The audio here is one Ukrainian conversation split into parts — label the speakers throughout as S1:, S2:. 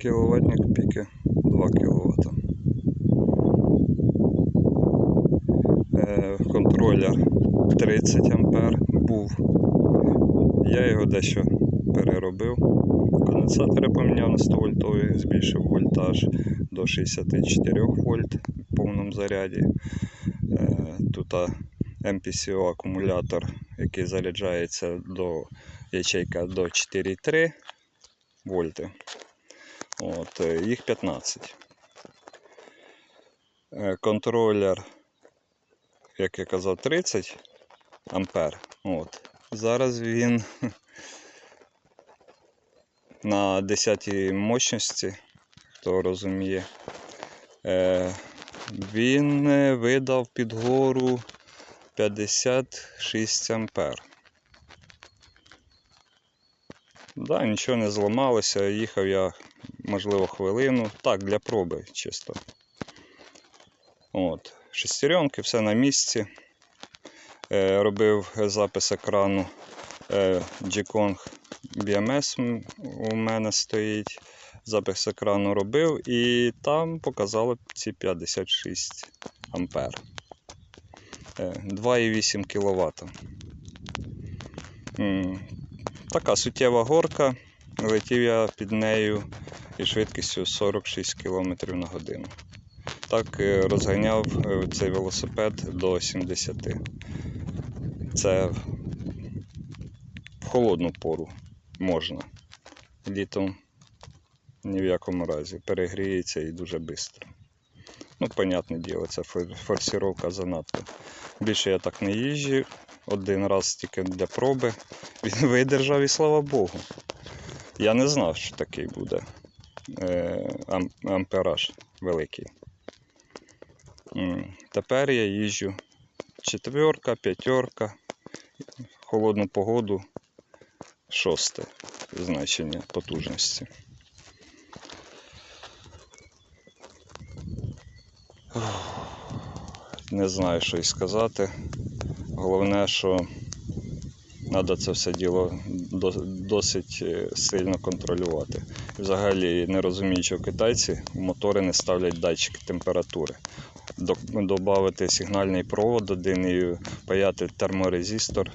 S1: кіловатник піки 2 кВт. Е, контролер 30 А був. Я його дещо переробив. Конденсатори поміняв на 100 вольтовий, збільшив вольтаж до 64 вольт в повному заряді. Е, Тут MPCO акумулятор, який заряджається до ячейка до 4,3 вольти. От, е, їх 15. Е, Контролер, як я казав, 30 ампер. От. Зараз він на 10 мощності, хто розуміє, е, він видав під гору 56 ампер. Да, нічого не зламалося, їхав я, можливо, хвилину. Так, для проби чисто. От. Шестеренки, все на місці. Е, робив запис екрану е, G-Kong BMS у мене стоїть. Запис екрану робив і там показало ці 56 ампер. Е, 2,8 кВт. Така суттєва горка. Летів я під нею із швидкістю 46 км на годину. Так е, розганяв е, цей велосипед до 70. Це в холодну пору можна. Літом ні в якому разі. Перегріється і дуже швидко. Ну, понятне діло, це фор- форсировка занадто. Більше я так не їжджу. Один раз тільки для проби. Він видержав і слава Богу. Я не знав, що такий буде ампераж великий. Тепер я їжджу четверка, п'ятерка, холодну погоду, шосте значення потужності. Не знаю, що й сказати. Головне, що треба це все діло досить е, сильно контролювати. Взагалі, не розумію, що китайці в мотори не ставлять датчики температури. Додати сигнальний провод один і паяти терморезистор.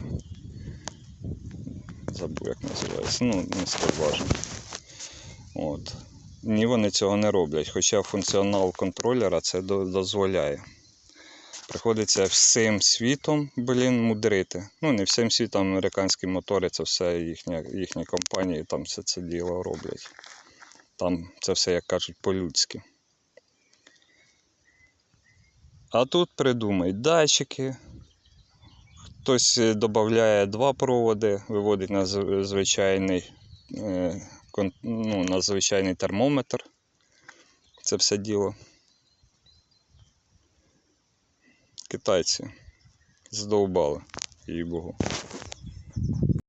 S1: Забув, як називається. Ну, не важно. От. Ні, вони цього не роблять, хоча функціонал контролера це дозволяє. Приходиться всім світом, блін, мудрити. Ну, не всім світом американські мотори, це все їхня, їхні компанії, там все це діло роблять. Там це все, як кажуть, по-людськи. А тут придумають датчики. Хтось додає два проводи, виводить на звичайний, е, ну, на звичайний термометр. Це все діло. Китайці здовбали, їй богу.